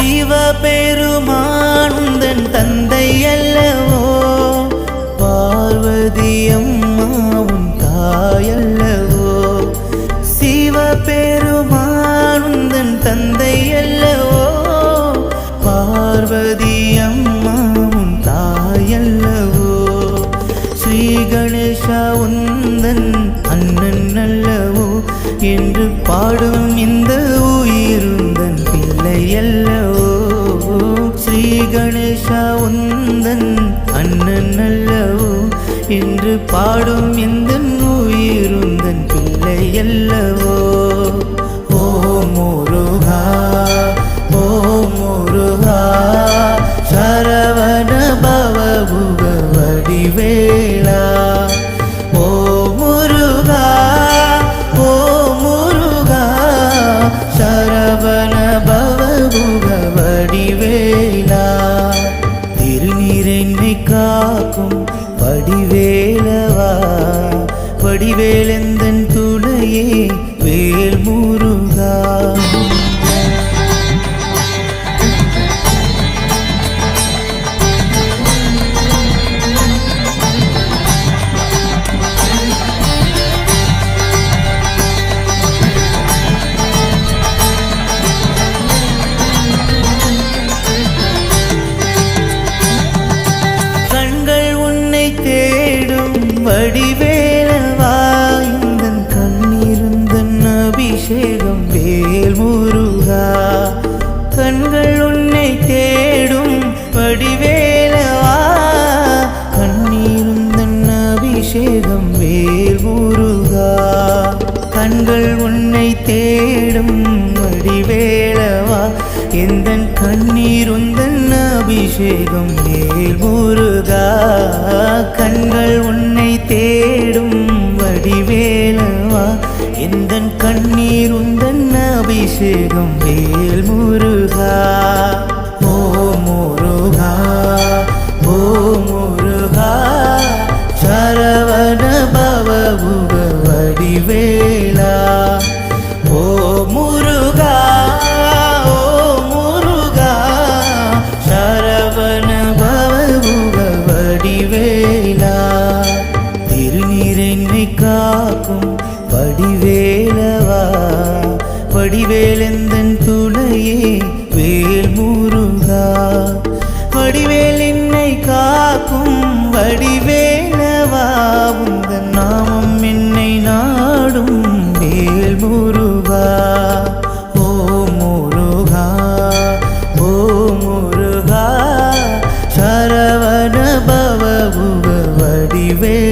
சிவபெருமான் உந்தன் தந்தை அல்லவோ பார்வதி அம்மாவும் தாயல்லவோ? சிவபெருமான் உந்தன் தந்தை அல்லவோ பார்வதி அம்மாவும் தாயல்லவோ? ஸ்ரீ கணேஷா உந்தன் அண்ணன் அல்லவோ? என்று பாடும் அண்ணன் அல்லவோ? என்று பாடும் இந்த உயிருந்தன் பிள்ளை அல்லவோ? ஓ முருகா ஓ முருகா சரவண பவபுக வடிவேளா ஓ முருகா ஓ முருகா சரவண பவபுக வடிவேளா காக்கும் வடிவேலவா வடிவேலந்தன் துணையே வேல் முருகா கண்கள் உன்னை தேடும் வடிவேளவா எந்த கண்ணீர் உந்தன் அபிஷேகம் மேல் முருகா. கண்கள் உன்னை தேடும் வடிவேளவா எந்த கண்ணீர் உந்தன் அபிஷேகம் மேல் முருகா. ஓ முருகா ஓ முருகா. சரவண பவ வடிவே வடிவேலா திருநீரென்னை காக்கும் வடிவேலவா? வடிவேலெந்தன் துணையே வேல் முருகா. வடிவேல் என்னை காக்கும் வடிவேலவா? உந்தன் நாமம் என்னை நாடும் சரவண பவபுக வடிவேலா